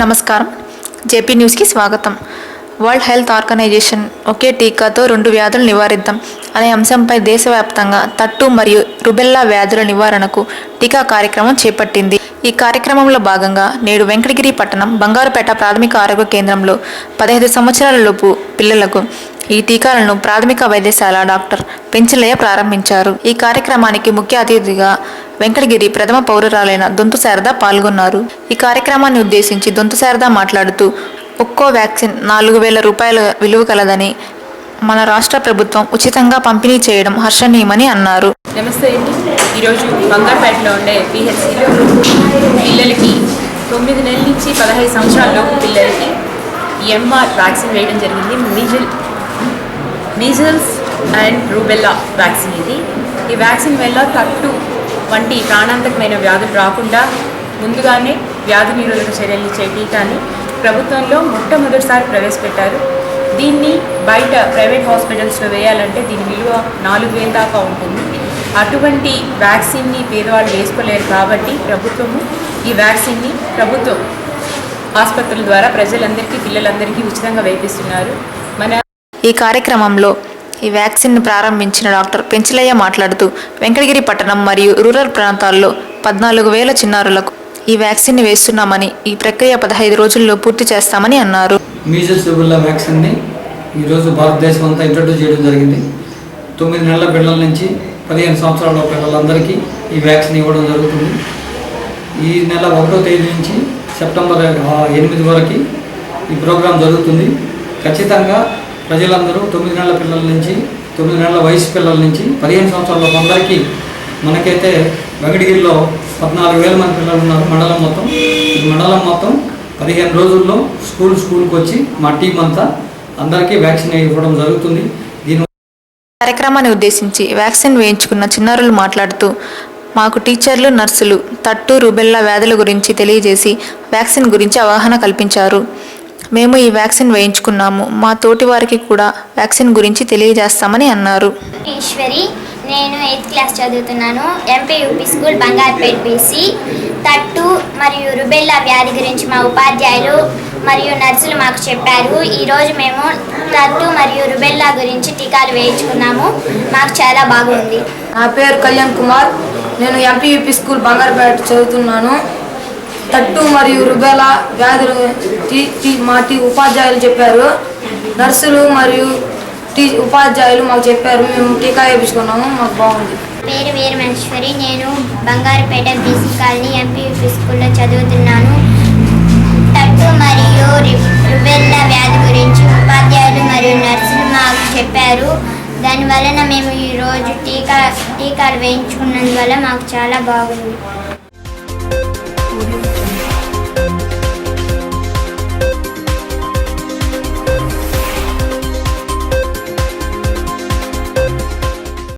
నమస్కారం. జేపీ న్యూస్కి స్వాగతం. వరల్డ్ హెల్త్ ఆర్గనైజేషన్ ఒకే టీకాతో రెండు వ్యాధులు నివారిద్దాం అనే అంశంపై దేశవ్యాప్తంగా తట్టు మరియు రుబెల్లా వ్యాధుల నివారణకు టీకా కార్యక్రమం చేపట్టింది. ఈ కార్యక్రమంలో భాగంగా నేడు వెంకటగిరి పట్టణం బంగారుపేట ప్రాథమిక ఆరోగ్య కేంద్రంలో పదహైదు సంవత్సరాల లోపు పిల్లలకు ఈ టీకాలను ప్రాథమిక వైద్యశాల డాక్టర్ పెంచలయ్య ప్రారంభించారు. ఈ కార్యక్రమానికి ముఖ్య అతిథిగా వెంకటగిరి ప్రథమ పౌరురాలైన దొంతు శారద పాల్గొన్నారు. ఈ కార్యక్రమాన్ని ఉద్దేశించి దొంతు శారద మాట్లాడుతూ ఒక్కో వ్యాక్సిన్ నాలుగు వేల రూపాయల విలువ కలదని మన రాష్ట్ర ప్రభుత్వం ఉచితంగా పంపిణీ చేయడం హర్షణీయమని అన్నారు. నమస్తే అండి. ఈరోజు బంగారుపేటలో ఉండే పిహెచ్సిలో పిల్లలకి తొమ్మిది నెలల నుంచి పదహైదు సంవత్సరాల లోపు పిల్లలకి ఎంఆర్ వ్యాక్సిన్ వేయడం జరిగింది. Measle measles and rubella vaccine ఇది. ఈ వ్యాక్సిన్ వల్ల తట్టు వంటి ప్రాణాంతకమైన వ్యాధులు రాకుండా ముందుగానే వ్యాధి నిరోధక చర్యలు ఇచ్చే ప్రభుత్వంలో మొట్టమొదటిసారి ప్రవేశపెట్టారు. దీన్ని బయట ప్రైవేట్ హాస్పిటల్స్లో వేయాలంటే దీని విలువ నాలుగు వేల దాకా ఉంటుంది. అటువంటి వ్యాక్సిన్ని పేదవాళ్ళు వేసుకోలేరు కాబట్టి ప్రభుత్వము ఈ వ్యాక్సిన్ని ప్రభుత్వం ఆసుపత్రుల ద్వారా ప్రజలందరికీ పిల్లలందరికీ ఉచితంగా వేపిస్తున్నారు. ఈ కార్యక్రమంలో ఈ వ్యాక్సిన్ను ప్రారంభించిన డాక్టర్ పెంచలయ్య మాట్లాడుతూ వెంకటగిరి పట్టణం మరియు రూరల్ ప్రాంతాల్లో పద్నాలుగు వేల చిన్నారులకు ఈ వ్యాక్సిన్ వేస్తున్నామని ఈ ప్రక్రియ పదహైదు రోజుల్లో పూర్తి చేస్తామని అన్నారు. మీజల్స్ రుబెల్లా వ్యాక్సిన్ని ఈరోజు భారతదేశం అంతా ఇంట్రడ్యూస్ చేయడం జరిగింది. తొమ్మిది నెలల పిల్లల నుంచి పదిహేను సంవత్సరాల పిల్లలందరికీ ఈ వ్యాక్సిన్ ఇవ్వడం జరుగుతుంది. ఈ నెల ఒకటో తేదీ నుంచి సెప్టెంబర్ ఎనిమిది వరకు ఈ ప్రోగ్రాం జరుగుతుంది. ఖచ్చితంగా ప్రజలందరూ తొమ్మిది నెలల పిల్లల నుంచి తొమ్మిది నెలల వయసు పిల్లల నుంచి పదిహేను సంవత్సరాల అందరికీ మనకైతే వెంకటగిరిలో పద్నాలుగు వేల మంది పిల్లలు ఉన్నారు మండలం మొత్తం. ఈ మండలం మొత్తం పదిహేను రోజుల్లో స్కూల్ స్కూల్కి వచ్చి మా టీం అంతా అందరికీ వ్యాక్సిన్ ఇవ్వడం జరుగుతుంది. దీని కార్యక్రమాన్ని ఉద్దేశించి వ్యాక్సిన్ వేయించుకున్న చిన్నారులు మాట్లాడుతూ మాకు టీచర్లు నర్సులు తట్టు రుబెల్లా వ్యాధుల గురించి తెలియజేసి వ్యాక్సిన్ గురించి అవగాహన కల్పించారు. మేము ఈ వ్యాక్సిన్ వేయించుకున్నాము. మా తోటి వారికి కూడా వ్యాక్సిన్ గురించి తెలియజేస్తామని అన్నారు. ఈశ్వరి నేను ఎయిత్ క్లాస్ చదువుతున్నాను. MP UP school Bangarupeta BC. తట్టు మరియు రుబెల్లా వ్యాధి గురించి మా ఉపాధ్యాయులు మరియు నర్సులు మాకు చెప్పారు. ఈరోజు మేము తట్టు మరియు రుబెల్లా గురించి టీకాలు వేయించుకున్నాము. మాకు చాలా బాగుంది. నా పేరు కళ్యాణ్ కుమార్. నేను ఎంపీయూపీ స్కూల్ బంగారుపేట చదువుతున్నాను. తట్టు మరియు రుబెలా వ్యాధులు మాటి మా టీ ఉపాధ్యాయులు చెప్పారు. నర్సులు మరియు టీ ఉపాధ్యాయులు మాకు చెప్పారు. మేము టీకా వేయించుకున్నాము. మాకు బాగుంది. పేరు వీరమేశ్వరి నేను బంగారుపేట బీసీ కాలనీ ఎంపీయూపీ స్కూల్లో చదువుతున్నాను. తట్టు మరియు రి- రుబెల్లా వ్యాధి గురించి ఉపాధ్యాయులు మరియు నర్సులు మాకు చెప్పారు. దాని వలన మేము ఈరోజు టీకా టీకాలు వేయించుకున్నందువల్ల మాకు చాలా బాగుంది.